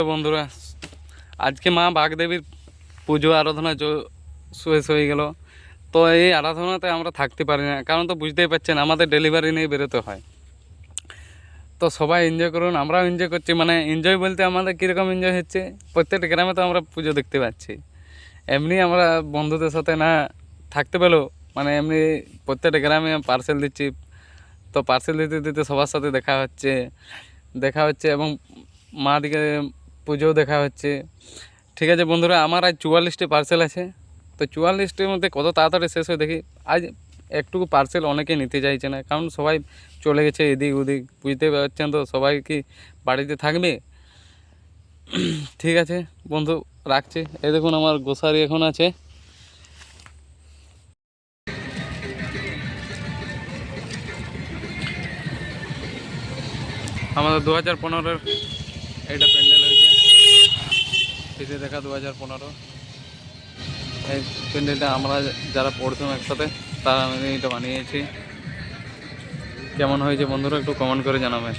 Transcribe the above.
বন্ধুরা, আজকে মা বাগদেবীর পুজো আরাধনা শেষ হয়ে গেল। তো এই আরাধনাতে আমরা থাকতে পারি না, কারণ তো বুঝতেই পারছেন আমাদের ডেলিভারি নিয়ে বেরোতে হয়। তো সবাই এনজয় করুন, আমরাও এনজয় করছি। মানে এনজয় বলতে আমাদের কীরকম এনজয় হচ্ছে, প্রত্যেকটা গ্রামে তো আমরা পুজো দেখতে পাচ্ছি। এমনি আমরা বন্ধুদের সাথে না থাকতে পেলেও মানে এমনি প্রত্যেকটা গ্রামে পার্সেল দিচ্ছি। তো পার্সেল দিতে দিতে সবার সাথে দেখা হচ্ছে দেখা হচ্ছে এবং মা দিকে পুজোও দেখা হচ্ছে। ঠিক আছে বন্ধুরা, আমার আজ চুয়াল্লিশটি পার্সেল আছে। তো চুয়াল্লিশটির মধ্যে কত তাড়াতাড়ি শেষ হয় দেখি। আজ একটুকু পার্সেল অনেকে নিতে চাইছে না, কারণ সবাই চলে গেছে এদিক ওদিক। বুঝতে পারছেন তো সবাই কি বাড়িতে থাকবে? ঠিক আছে বন্ধু, রাখছি। এই দেখুন আমার গোসারি এখন আছে। আমাদের দু হাজার পনেরোর এইটা প্যান্ডেল হয়েছে। ফিতে দেখা দু হাজার পনেরো। এই প্যান্ডেলটা আমরা যারা পড়তাম একসাথে, তারা আমি এটা বানিয়েছি। কেমন হয়েছে বন্ধুরা একটু কমেন্ট করে জানাবেন